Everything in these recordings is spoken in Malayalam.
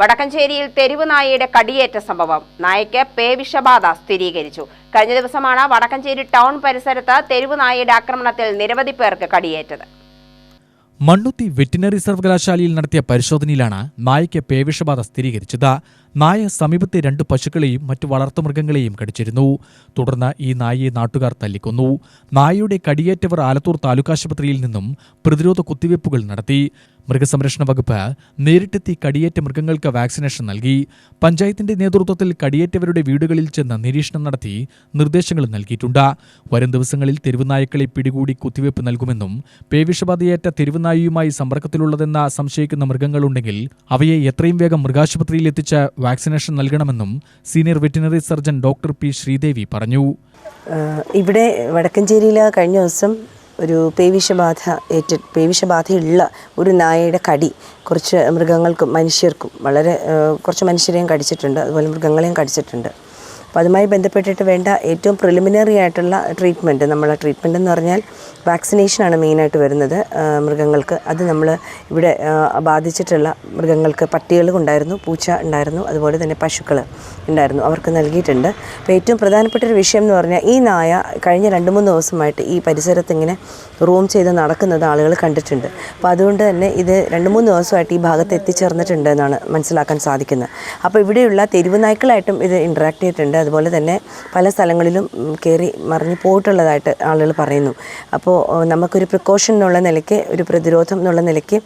വടക്കഞ്ചേരിയിൽ തെരുവ് നായയുടെ കടിയേറ്റ സംഭവം. നായയ്ക്ക് പേവിഷബാധ സ്ഥിരീകരിച്ചു. കഴിഞ്ഞ ദിവസമാണ് വടക്കഞ്ചേരി ടൗൺ പരിസരത്ത് തെരുവ് നായയുടെ ആക്രമണത്തിൽ നിരവധി പേർക്ക് കടിയേറ്റത്. മണ്ണുത്തി വെറ്റിനറി സർവകലാശാലയിൽ നടത്തിയ പരിശോധനയിലാണ് നായയ്ക്ക് പേവിഷബാധ സ്ഥിരീകരിച്ചത്. നായ സമീപത്തെ രണ്ട് പശുക്കളെയും മറ്റു വളർത്തുമൃഗങ്ങളെയും കടിച്ചിരുന്നു. തുടർന്ന് ഈ നായയെ നാട്ടുകാർ തല്ലിക്കൊന്നു. നായയുടെ കടിയേറ്റവർ ആലത്തൂർ താലൂക്കാശുപത്രിയിൽ നിന്നും പ്രതിരോധ കുത്തിവയ്പ്പുകൾ നടത്തി. മൃഗസംരക്ഷണ വകുപ്പ് നേരിട്ടെത്തി കടിയേറ്റ മൃഗങ്ങൾക്ക് വാക്സിനേഷൻ നൽകി. പഞ്ചായത്തിന്റെ നേതൃത്വത്തിൽ കടിയേറ്റവരുടെ വീടുകളിൽ ചെന്ന് നിരീക്ഷണം നടത്തി നിർദ്ദേശങ്ങൾ നൽകിയിട്ടുണ്ട്. വരും ദിവസങ്ങളിൽ തെരുവുനായ്ക്കളെ പിടികൂടി കുത്തിവയ്പ് നൽകുമെന്നും പേവിഷബാധയേറ്റ തെരുവുനായിയുമായി സമ്പർക്കത്തിലുള്ളതെന്ന് സംശയിക്കുന്ന മൃഗങ്ങളുണ്ടെങ്കിൽ അവയെ എത്രയും വേഗം മൃഗാശുപത്രിയിൽ എത്തിച്ച് വാക്സിനേഷൻ നൽകണമെന്നും senior veterinary surgeon doctor P Sridevi പറഞ്ഞു. ഇവിടെ വടക്കഞ്ചേരിയിൽ കഴിഞ്ഞ ദിവസം ഒരു പേവിഷബാധ ഏറ്റ പേവിഷബാധയുള്ള ഒരു നായയുടെ കടി കുറച്ച് മൃഗങ്ങൾക്കും മനുഷ്യർക്കും വളരെ കുറച്ച് മനുഷ്യരെയും കടിച്ചിട്ടുണ്ട്. അതുപോലെ മൃഗങ്ങളെയും കടിച്ചിട്ടുണ്ട്. അപ്പോൾ അതുമായി ബന്ധപ്പെട്ടിട്ട് വേണ്ട ഏറ്റവും പ്രിലിമിനറി ആയിട്ടുള്ള ട്രീറ്റ്മെന്റ് നമ്മളെ ട്രീറ്റ്മെന്റ് എന്ന് പറഞ്ഞാൽ വാക്സിനേഷനാണ് മെയിനായിട്ട് വരുന്നത് മൃഗങ്ങൾക്ക്. അത് നമ്മൾ ഇവിടെ ബാധിച്ചിട്ടുള്ള മൃഗങ്ങൾക്ക് പട്ടികൾ ഉണ്ടായിരുന്നു പൂച്ച ഉണ്ടായിരുന്നു അതുപോലെ തന്നെ പശുക്കൾ ഉണ്ടായിരുന്നു അവർക്ക് നൽകിയിട്ടുണ്ട്. അപ്പോൾ ഏറ്റവും പ്രധാനപ്പെട്ട ഒരു വിഷയം എന്ന് പറഞ്ഞാൽ ഈ നായ കഴിഞ്ഞ രണ്ട് മൂന്ന് ദിവസമായിട്ട് ഈ പരിസരത്ത് ഇങ്ങനെ റൂം ചെയ്ത് നടക്കുന്നത് ആളുകൾ കണ്ടിട്ടുണ്ട്. അപ്പോൾ അതുകൊണ്ട് തന്നെ ഇത് രണ്ട് മൂന്ന് ദിവസമായിട്ട് ഈ ഭാഗത്ത് എത്തിച്ചേർന്നിട്ടുണ്ട് എന്നാണ് മനസ്സിലാക്കാൻ സാധിക്കുന്നത്. അപ്പോൾ ഇവിടെയുള്ള തെരുവ് നായ്ക്കളായിട്ടും ഇത് ഇൻട്രാക്ട് ചെയ്തിട്ടുണ്ട്. അതുപോലെ തന്നെ പല സ്ഥലങ്ങളിലും കയറി മറിഞ്ഞു പോയിട്ടുള്ളതായിട്ട് ആളുകൾ പറയുന്നു. അപ്പോൾ നമുക്കൊരു പ്രിക്കോഷൻ എന്നുള്ള നിലയ്ക്ക് ഒരു പ്രതിരോധം എന്നുള്ള നിലയ്ക്ക്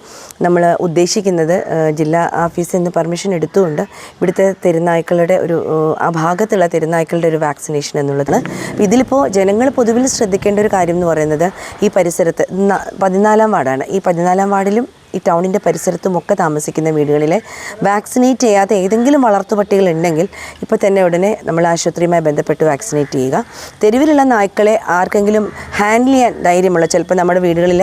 നമ്മൾ ഉദ്ദേശിക്കുന്നത് ജില്ലാ ഓഫീസിൽ നിന്ന് പെർമിഷൻ എടുത്തുകൊണ്ട് ഇവിടുത്തെ തെരുനായ്ക്കളുടെ ഒരു ആ ഭാഗത്തുള്ള തെരുനായ്ക്കളുടെ ഒരു വാക്സിനേഷൻ എന്നുള്ളത്. ഇതിലിപ്പോൾ ജനങ്ങൾ പൊതുവിൽ ശ്രദ്ധിക്കേണ്ട ഒരു കാര്യം എന്ന് പറയുന്നത് ഈ പരിസരത്ത് പതിനാലാം വാർഡാണ്. ഈ പതിനാലാം വാർഡിലും ഈ ടൗണിന്റെ പരിസരത്തും ഒക്കെ താമസിക്കുന്ന വീടുകളിലെ വാക്സിനേറ്റ് ചെയ്യാത്ത ഏതെങ്കിലും വളർത്തുപട്ടികൾ ഉണ്ടെങ്കിൽ ഇപ്പോൾ തന്നെ ഉടനെ നമ്മൾ ആശുപത്രിയുമായി ബന്ധപ്പെട്ട് വാക്സിനേറ്റ് ചെയ്യുക. തെരുവിലുള്ള നായ്ക്കളെ ആർക്കെങ്കിലും ഹാൻഡിൽ ചെയ്യാൻ ധൈര്യമുള്ള ചിലപ്പോൾ നമ്മുടെ വീടുകളിൽ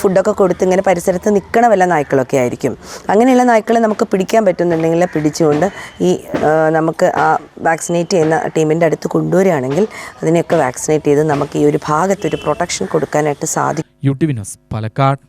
ഫുഡൊക്കെ കൊടുത്ത് ഇങ്ങനെ പരിസരത്ത് നിൽക്കണ വല്ല നായ്ക്കളൊക്കെ ആയിരിക്കും. അങ്ങനെയുള്ള നായ്ക്കളെ നമുക്ക് പിടിക്കാൻ പറ്റുന്നുണ്ടെങ്കിൽ പിടിച്ചുകൊണ്ട് ഈ നമുക്ക് ആ വാക്സിനേറ്റ് ചെയ്യുന്ന ടീമിന്റെ അടുത്ത് കൊണ്ടുവരികയാണെങ്കിൽ അതിനെയൊക്കെ വാക്സിനേറ്റ് ചെയ്ത് നമുക്ക് ഈ ഒരു ഭാഗത്തൊരു പ്രൊട്ടക്ഷൻ കൊടുക്കാനായിട്ട് സാധിക്കും. U T Vinod Palakkad.